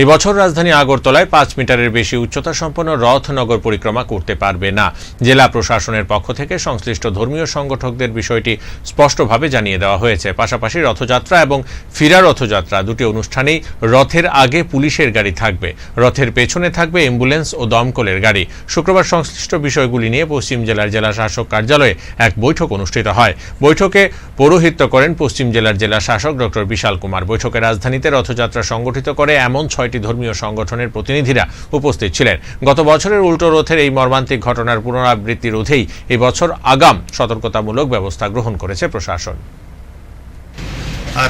এই বছর রাজধানী আগরতলায় পাঁচ মিটারের বেশি উচ্চতা সম্পন্ন রথ নগর পরিক্রমা করতে পারবে না। জেলা প্রশাসনের পক্ষ থেকে সংশ্লিষ্ট ধর্মীয় সংগঠকদের বিষয়টি স্পষ্টভাবে জানিয়ে দেওয়া হয়েছে। পাশাপাশি রথযাত্রা এবং ফিরা রথযাত্রা দুটি অনুষ্ঠানেই রথের আগে পুলিশের গাড়ি থাকবে। রথের পেছনে থাকবে অ্যাম্বুলেন্স ও দমকলের গাড়ি। শুক্রবার সংশ্লিষ্ট বিষয়গুলি নিয়ে পশ্চিম জেলার জেলা শাসক কার্যালয়ে এক বৈঠক অনুষ্ঠিত হয়। বৈঠকে পৌরোহিত্য করেন পশ্চিম জেলার জেলা শাসক ডক্টর বিশাল কুমার। বৈঠকে রাজধানীতে রথযাত্রা সংগঠিত করে এমন ছয়টি ধর্মীয় সংগঠনের প্রতিনিধিরা উপস্থিত ছিলেন গত বছরের উল্টো রথের এই মর্মান্তিক ঘটনার পুনরাবৃত্তি রোধেই এবছর আগাম সতর্কতামূলক ব্যবস্থা গ্রহণ করেছে প্রশাসন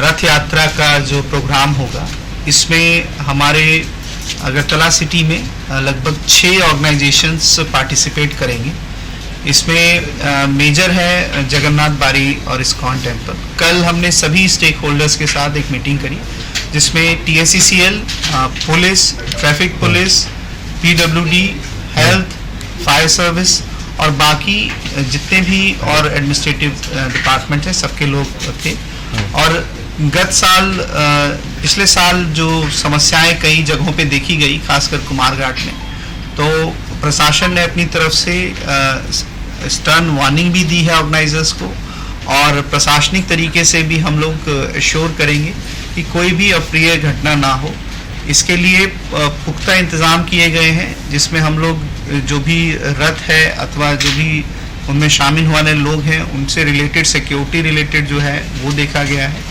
रथ यात्रा का जो प्रोग्राम होगा इसमें हमारे अगरतला सिटी में अ, लगभग छः ऑर्गेनाइजेशंस पार्टिसिपेट करेंगे इसमें अ, मेजर है जगन्नाथ बारी और इस्कॉन टेम्पल कल हमने सभी स्टेक होल्डर्स के साथ एक मीटिंग करी जिसमें TSCCL police, traffic police PWD health, fire service और बाकी जितने भी और एडमिनिस्ट्रेटिव डिपार्टमेंट हैं, सबके लोग थे। और गत साल पिछले साल जो समस्याएँ कई जगहों पे देखी गई, खासकर कुमारघाट में तो प्रशासन ने अपनी तरफ़ से स्टर्न वार्निंग भी दी है ऑर्गेनाइजर्स को और प्रशासनिक तरीके से भी हम लोग श्योर करेंगे कि कोई भी अप्रिय घटना ना हो। इसके लिए पुख्ता इंतज़ाम किए गए हैं, जिसमें हम लोग, जो भी रथ है अथवा जो भी उनमें शामिल होने लोग हैं, उनसे रिलेटेड सिक्योरिटी रिलेटेड जो है, वो देखा गया है।